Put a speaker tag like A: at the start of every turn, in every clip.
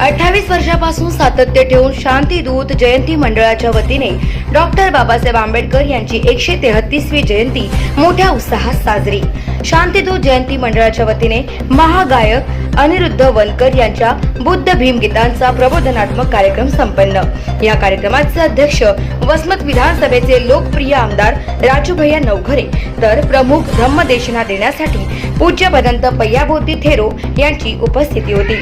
A: अठ्ठावीस वर्षापासून सातत्य ठेवून शांतीदूत जयंती मंडळाच्या वतीने डॉक्टर बाबासाहेब आंबेडकर यांची एकशे तेहतीसवी जयंती मोठ्या उत्साहात साजरी. शांतीदूत जयंती मंडळाच्या वतीने महागायक अनिरुद्ध वनकर यांच्या बुद्ध भीम गीतांचा प्रबोधनात्मक कार्यक्रम संपन्न. या कार्यक्रमाचे अध्यक्ष वसमत विधानसभेचे लोकप्रिय आमदार राजूभैया नवघरे तर प्रमुख धम्मदेशना देण्यासाठी पूज्य भदंत पय्याभोती थेरो यांची उपस्थिती होती.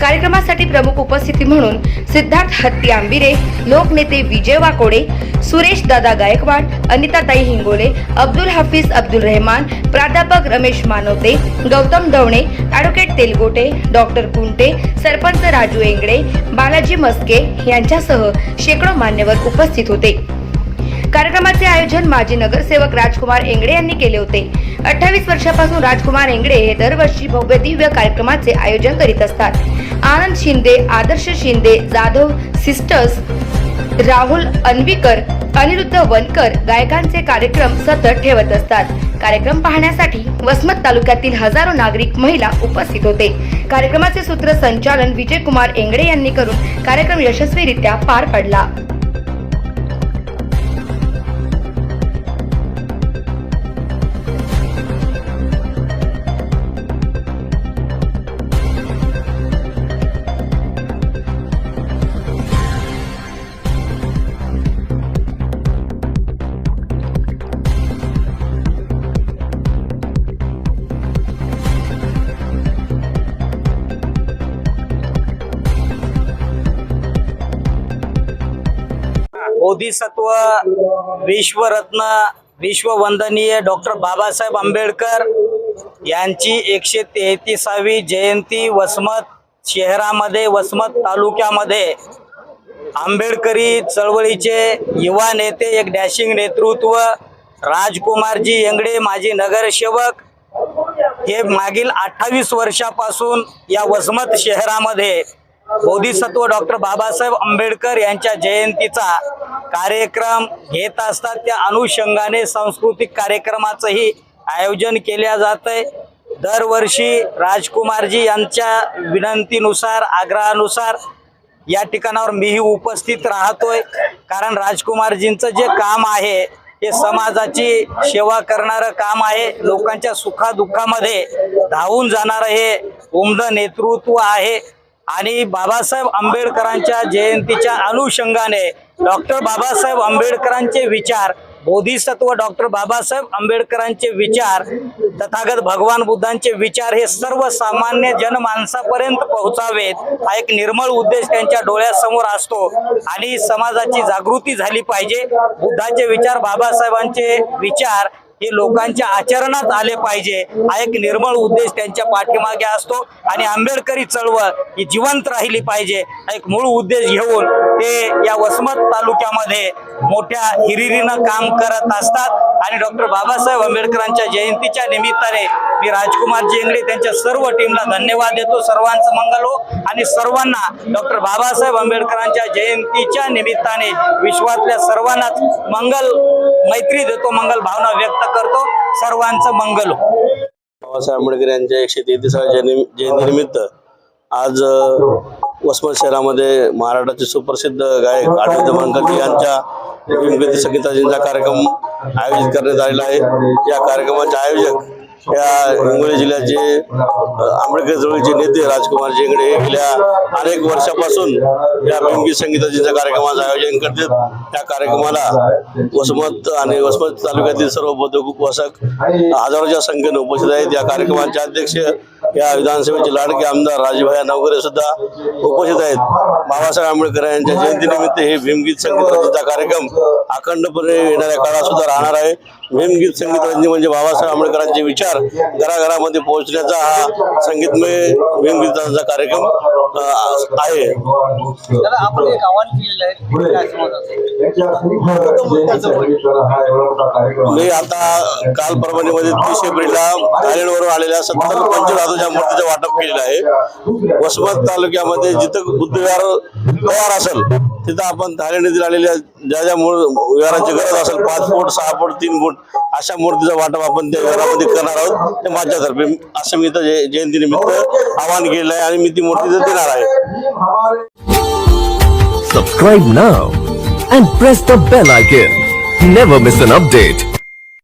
A: कार्यक्रमासाठी प्रमुख उपस्थिती म्हणून सिद्धार्थ हत्ती आंबिरे लोकनेते विजय वाकोडे सुरेश दादा गायकवाड अनिताताई हिंगोले अब्दुल हाफिज अब्दुल रहमान प्राध्यापक रमेश मानवते गौतम दवणे ॲडव्होकेट तेलगोटे डॉक्टर कुंटे सरपंच राजू एंगडे बालाजी मस्के यांच्यासह शेकडो मान्यवर उपस्थित होते. कार्यक्रमाचे आयोजन माजी नगरसेवक राजकुमार एंगडे यांनी केले होते. अठ्ठावीस वर्षापासून राजकुमार एंगडे हे दरवर्षी भव्य दिव्य कार्यक्रमाचे आयोजन करीत असतात. आनंद शिंदे आदर्श शिंदे जाधव सिस्टर्स राहुल अन्वीकर अनिरुद्ध वनकर गायकांचे कार्यक्रम सतत ठेवत असतात. कार्यक्रम पाहण्यासाठी वसमत तालुक्यातील हजारो नागरिक महिला उपस्थित होते. कार्यक्रमाचे सूत्रसंचालन विजयकुमार एंगडे यांनी करून कार्यक्रम यशस्वीरित्या पार पडला.
B: बोधिसत्व विश्वरत्न विश्ववंदनीय डॉक्टर बाबासाहेब आंबेडकर यांची एकशे तेहतीसावी जयंती वसमत शहरामध्ये वसमत तालुक्यामध्ये. आंबेडकरी चळवळीचे युवा नेते एक डॅशिंग नेतृत्व राजकुमारजी येंगडे माजी नगरसेवक. हे मागील अठ्ठावीस वर्षापासून या वसमत शहरामध्ये बोधिसत्व डॉक्टर बाबासाहेब आंबेडकर यांच्या जयंतीचा कार्यक्रम घेत असतात. त्या अनुषंगाने सांस्कृतिक कार्यक्रमाचंही आयोजन केल्या जात आहे दरवर्षी राजकुमारजी यांच्या विनंतीनुसार आग्रहानुसार या ठिकाणावर मीही उपस्थित राहतोय. कारण राजकुमारजींचं जे काम आहे हे समाजाची सेवा करणारं काम आहे. लोकांच्या सुखादुःखामध्ये धावून जाणारं हे उमद नेतृत्व आहे. आणि बाबासाहेब आंबेडकरांच्या जयंतीच्या अनुषंगाने डॉक्टर बाबासाहेब आंबेडकरांचे विचार बोधिसत्व डॉक्टर बाबासाहेब आंबेडकरांचे विचार तथागत भगवान बुद्धांचे विचार हे सर्वसामान्य जनमानसापर्यंत पोहोचावेत हा एक निर्मळ उद्देश त्यांच्या डोळ्यासमोर असतो. आणि समाजाची जागृती झाली पाहिजे. बुद्धाचे विचार बाबासाहेबांचे विचार हे लोकांच्या आचरणात आले पाहिजे. हा एक निर्मळ उद्देश त्यांच्या पाठीमागे असतो. आणि आंबेडकरी चळवळ ही जिवंत राहिली पाहिजे. हा एक मूळ उद्देश घेऊन ते या वसमत तालुक्यामध्ये मोठ्या हिरिरीनं काम करत असतात. आणि डॉक्टर बाबासाहेब आंबेडकरांच्या जयंतीच्या निमित्ताने मी राजकुमार जेंगडे त्यांच्या सर्व टीमला धन्यवाद देतो. सर्वांचं मंगल हो. आणि सर्वांना डॉक्टर बाबासाहेब आंबेडकरांच्या जयंतीच्या निमित्ताने विश्वातल्या सर्वांनाच मंगल मैत्री देतो. मंगल भावना व्यक्त करतो सर्वांचं मंगल हो.
C: बाबासाहेब आंबेडकर यांच्या एकशे तेहतीसाव्या जयंतीनिमित्त आज वसमत शहरामध्ये महाराष्ट्राचे सुप्रसिद्ध गायक आठवते मानकर यांच्या भीमगती संगीताजींचा कार्यक्रम आयोजित करण्यात आलेला आहे. या कार्यक्रमाचे आयोजक या हिंगोली जिल्ह्याचे अ, आंबेडकर नेते राजकुमार जेंगडे हे गेल्या अनेक वर्षापासून या भीमगीत संगीताजींच्या कार्यक्रमाचं आयोजन करतात. त्या कार्यक्रमाला वसमत आणि वसमत तालुक्यातील सर्व बौद्ध उपवासक हजारोच्या संख्येने उपस्थित आहेत. या कार्यक्रमाचे अध्यक्ष या विधानसभेचे लाडके आमदार राजभाई नवकरे सुद्धा उपस्थित आहेत. बाबासाहेब आंबेडकर यांच्या जयंतीनिमित्त हे भीमगीत संगीताचा कार्यक्रम अखंडपणे येणाऱ्या काळात सुद्धा राहणार आहे. भीमगीत संगीत रंजी म्हणजे बाबासाहेब आंबेडकरांचे विचार घराघरामध्ये पोहोचण्याचा हा संगीतमय भीमगीताचा कार्यक्रम आहे
B: आपण एक आव्हान केलेलं आहे काय समाजाचं?
C: मी आता काल परभणीमध्ये तीस एप्रिलला थायलंडवरून आलेल्या सत्तर पंचधातूच्या मूर्तीचं वाटप केलेलं आहे वसमत तालुक्यामध्ये जिथं बुद्धविहार तयार असेल तिथं आपण थायलंड येथील आलेल्या ज्या ज्या मूळ विहारांची गरज असेल पाच फूट सहा फूट तीन फूट अशा मूर्तीचा वाटप आपण त्या घरामध्ये करणार आहोत ते माझ्यातर्फे असं मी तर जयंती निमित्त आवाहन केलं आहे आणि मी ती मूर्ती देणार आहे
D: सबस्क्राईब ना and press the bell icon. Never miss an update.